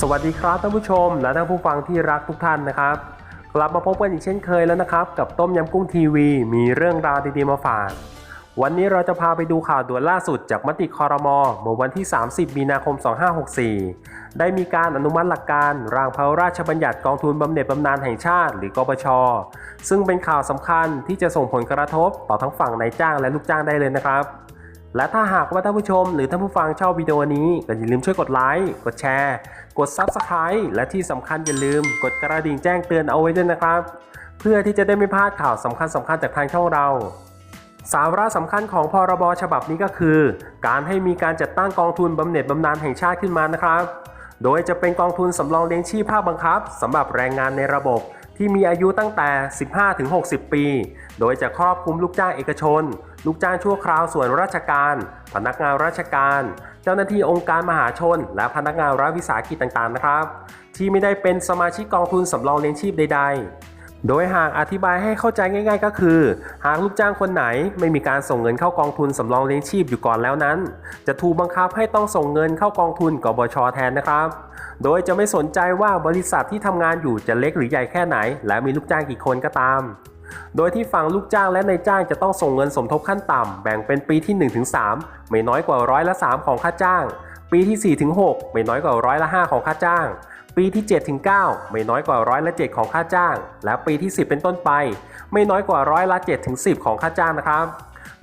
สวัสดีครับท่านผู้ชมและท่านผู้ฟังที่รักทุกท่านนะครับ กลับมาพบกันอีกเช่นเคยแล้วนะครับ กับต้มยำกุ้งทีวี มีเรื่องราวดีๆมาฝาก วันนี้เราจะพาไปดูข่าวด่วนล่าสุดจากมติคอรมอเมื่อวันที่ 30 มีนาคม 2564 ได้มีการอนุมัติหลักการร่างพระราชบัญญัติกองทุนบำเหน็จบำนาญแห่งชาติ หรือกบช ซึ่งเป็นข่าวสำคัญที่จะส่งผลกระทบต่อทั้งฝั่งนายจ้างและลูกจ้างได้เลยนะครับ และถ้าหากว่าท่านผู้ชมหรือท่านผู้ฟังชอบวิดีโอนี้ก็อย่าลืมช่วยกดไลค์ กดแชร์ กด Subscribe และที่สำคัญอย่าลืม กดกระดิ่งแจ้งเตือนเอาไว้ด้วยนะครับ เพื่อที่จะได้ไม่พลาดข่าวสำคัญสำคัญจากทางช่องเรา สาระสำคัญของพรบฉบับนี้ก็คือ การให้มีการจัดตั้งกองทุนบำเหน็จบำนาญแห่งชาติขึ้นมานะครับ โดยจะเป็นกองทุนสำรองเลี้ยงชีพภาคบังคับสำหรับแรงงานในระบบ ที่มีอายุตั้งแต่ 15-60 ปี โดยจะครอบคลุมลูกจ้างเอกชน ลูกจ้างชั่วคราวส่วนราชการ พนักงานราชการ เจ้าหน้าที่องค์การมหาชน และพนักงานรัฐวิสาหกิจต่างๆนะครับ ที่ไม่ได้เป็นสมาชิกกองทุนสำรองเลี้ยงชีพใด ๆ โดยหากอธิบายให้เข้าใจง่าย ๆ ก็คือ หากลูกจ้างคนไหนไม่มีการส่งเงินเข้ากองทุนสำรองเลี้ยงชีพอยู่ก่อนแล้วนั้น จะถูกบังคับให้ต้องส่งเงินเข้ากองทุนกบชแทนนะครับ โดยจะไม่สนใจว่าบริษัทที่ทำงานอยู่จะเล็กหรือใหญ่แค่ไหน และมีลูกจ้างกี่คนก็ตาม โดยที่ฝั่งลูกจ้างและนายจ้างจะต้องส่งเงินสมทบขั้นต่ำแบ่งเป็นปีที่ 1-3 ไม่น้อยกว่าร้อยละ 3 ของค่าจ้าง ปีที่ 4-6 ไม่น้อยกว่าร้อยละ 5 ของค่าจ้าง ปีที่7-9ไม่น้อยกว่าร้อยละ 7 ของค่าจ้าง และปีที่ 10 เป็นต้นไป ไม่น้อยกว่าร้อยละ7-10 ของค่าจ้างนะครับ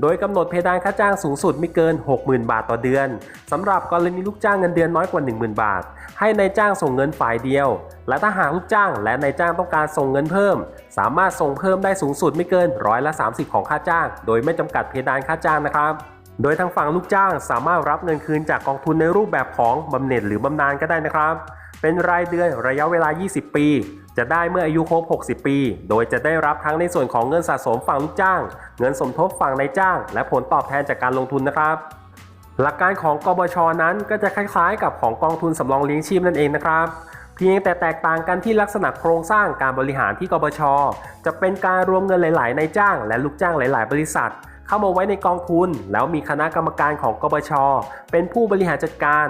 โดยกำหนดเพดานค่าจ้างสูงสุดไม่เกิน 60,000 บาทต่อเดือนสำหรับกรณีลูกจ้างเงินเดือนน้อยกว่า 10,000 บาท ให้นายจ้างส่งเงินฝ่ายเดียว และถ้าหากลูกจ้างและนายจ้างต้องการส่งเงินเพิ่ม สามารถส่งเพิ่มได้สูงสุดไม่เกินร้อยละ 30 ของค่าจ้าง โดยไม่จำกัดเพดานค่าจ้างนะครับโดยทางฝั่งลูกจ้างสามารถรับเงินคืนจากกองทุนในรูปแบบของบำเหน็จหรือบำนาญก็ได้นะครับ เป็นรายเดือนระยะเวลา 20 ปี จะได้เมื่ออายุครบ 60 ปี โดยจะได้รับทั้งในส่วนของเงินสะสมฝั่งลูกจ้าง เงินสมทบฝั่งนายจ้าง และผลตอบแทนจากการลงทุนนะครับ หลักการของกบชนั้นก็จะคล้ายๆ กับของกองทุนสำรองเลี้ยงชีพนั่นเองนะครับเพียงแต่แตกต่างกันที่ลักษณะโครงสร้างการบริหารที่กบช จะเป็นการรวมเงินหลาย ๆ นายจ้าง และลูกจ้างหลาย ๆ บริษัท เข้ามาไว้ในกองทุน แล้วมีคณะกรรมการของกบช เป็นผู้บริหารจัดการ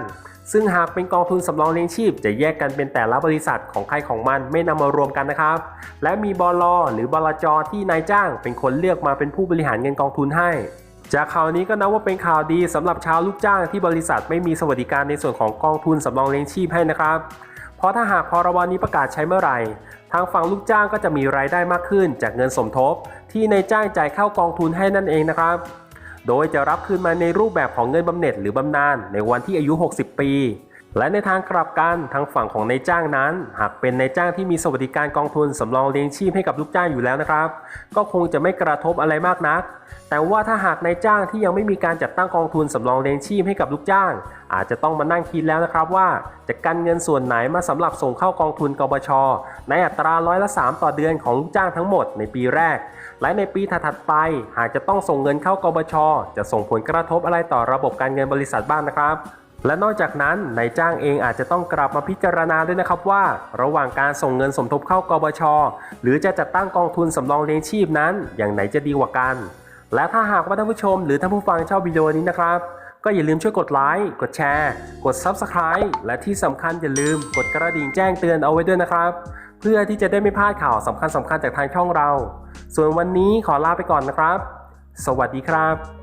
ซึ่งหากเป็นกองทุนสำรองเลี้ยงชีพ จะแยกกันเป็นแต่ละบริษัทของใครของมันไม่นำมารวมกันนะครับ และมีบลหรือบลจที่นายจ้าง เป็นคนเลือกมาเป็นผู้บริหารเงินกองทุนให้จากข่าวนี้ก็นับว่าเป็นข่าวดีสำหรับชาวลูกจ้างที่บริษัทไม่มีสวัสดิการในส่วนของกองทุนสำรองเลี้ยงชีพให้นะครับ เพราะถ้าหากพรบนี้ประกาศใช้เมื่อไหร่ ทางฝั่งลูกจ้างก็จะมีรายได้มากขึ้นจากเงินสมทบ ที่นายจ้างจ่ายเข้ากองทุนให้นั่นเองนะครับ โดยจะรับคืนมาในรูปแบบของเงินบำเหน็จหรือบำนาญในวันที่อายุ 60 ปี และในทางกลับกันทางฝั่งของนายจ้างนั้น หากเป็นนายจ้างที่มีสวัสดิการกองทุนสำรองเลี้ยงชีพให้กับลูกจ้างอยู่แล้วนะครับ ก็คงจะไม่กระทบอะไรมากนัก แต่ว่าถ้าหากนายจ้างที่ยังไม่มีการจัดตั้งกองทุนสำรองเลี้ยงชีพให้กับลูกจ้าง อาจจะต้องมานั่งคิดแล้วนะครับว่า จะกันเงินส่วนไหนมาสำหรับส่งเข้ากองทุนกบช ในอัตราร้อยละ 3 ต่อเดือนของลูกจ้างทั้งหมดในปีแรก และในปีถัดๆไป หากจะต้องส่งเงินเข้ากบช จะส่งผลกระทบอะไรต่อระบบการเงินบริษัทบ้างนะครับ และนอกจากนั้นนายจ้างเองอาจจะต้องกลับมาพิจารณาด้วยนะครับว่า ระหว่างการส่งเงินสมทบเข้ากบช หรือจะจัดตั้งกองทุนสำรองเลี้ยงชีพนั้น อย่างไหนจะดีกว่ากัน และถ้าหากว่าท่านผู้ชมหรือท่านผู้ฟังชอบวิดีโอนี้นะครับ ก็อย่าลืมช่วยกดไลค์กดแชร์ กด Subscribe และที่สำคัญอย่าลืมกดกระดิ่งแจ้งเตือนเอาไว้ด้วยนะครับ เพื่อที่จะได้ไม่พลาดข่าวสำคัญสำคัญจากทางช่องเรา ส่วนวันนี้ขอลาไปก่อนนะครับ สวัสดีครับ